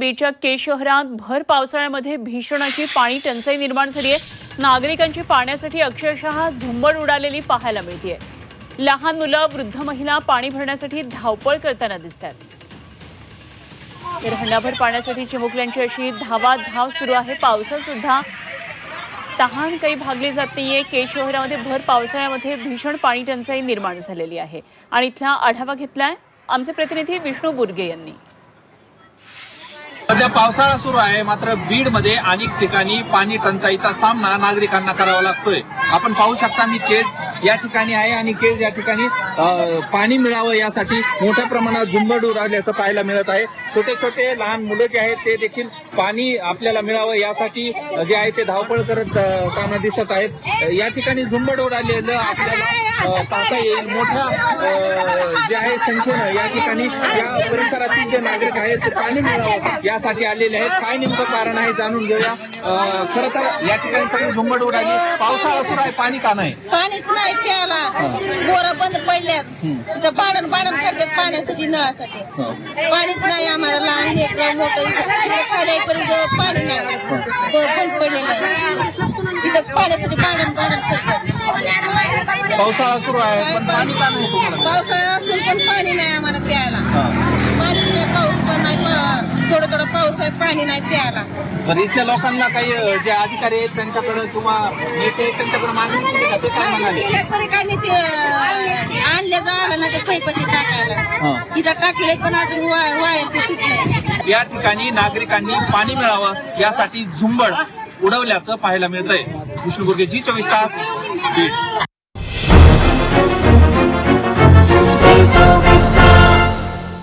बीडच्या के शहरात भर पावसाळ्यामध्ये भीषण अशी पाणी टंचाई निर्माण झाली आहे नागरिकांची पाण्यासाठी अक्षरशः झुंबड उडालेली पाहायला मिळते लहान मुलं वृद्ध महिला पाणी भरण्यासाठी धावपळ करताना दिसतात. तर हंडाभर पाण्यासाठी चिमुकल्यांची अशी धावा धाव सुरू आहे. पावसात सुद्धा तहान काही भागली जात नाहीये. के शहरामध्ये भर पावसाळ्यामध्ये भीषण पाणी टंचाई निर्माण झालेली आहे. आणि इथला आढावा घेतलाय आमचे प्रतिनिधी विष्णू बुर्गे यांनी. सध्या पावसाळा सुरू आहे. मात्र बीडमध्ये अनेक ठिकाणी पाणी टंचाईचा सामना नागरिकांना करावा लागतोय. आपण पाहू शकता मी केज या ठिकाणी आहे आणि केज या ठिकाणी पाणी मिळावं यासाठी मोठ्या प्रमाणात झुंबड उडाल्याचं पाहायला मिळत आहे. छोटे छोटे लहान मुलं जे आहेत ते देखील पाणी आपल्याला मिळावं यासाठी जे आहे ते धावपळ करत अं, दिसत आहेत. या ठिकाणी झुंबड उडालेलं आपल्याला पाहता येईल मोठ्या जे आहे संख्येनं या ठिकाणी या परिसरातील जे नागरिक आहेत ते पाणी मिळावं यासाठी आलेले आहेत. काय नेमकं कारण आहे जाणून घेऊया. खरं तर या ठिकाणी सगळी झुंबड उडाली. पावसाळा सुरू आहे पाणी का नाही? पाणीच नाही प्यायला. बोरं बंद पडल्यात. तिथं भांडण भांडण करतात पाण्यासाठी नळासाठी. पाणीच नाही आम्हाला. लहान लेकरं मोठं खाड्यापर्यंत पाणी नाही. बंद पडलेलं आहे. तिथं पाण्यासाठी भांडण करतात पावसाळा सुरू आहे पण पाणी का नाही तुम्हाला पावसाळा असून पण पाणी नाही आम्हाला प्यायला. पाणीच नाही पाऊस पण नाही पा- थोडं थोडं पाऊस आहे पाणी नाही प्यायला. तर इथल्या लोकांना काही अं, जे अधिकारी आहेत त्यांच्याकडे किंवा नेते आहेत त्यांच्याकडे मागणी केली का? ते काय म्हणाले? गेल्या तरी काय मी ते अं, आणले झालं ना ते पैपाची टाकायला. तिथं टाकले पण अजून वा- वायर ते सुटलंय या ठिकाणी नागरिकांनी पाणी मिळावं यासाठी झुंबड उडवल्याचं पाहायला मिळतंय. विष्णुबुर्गे जी चोवीस तास बीड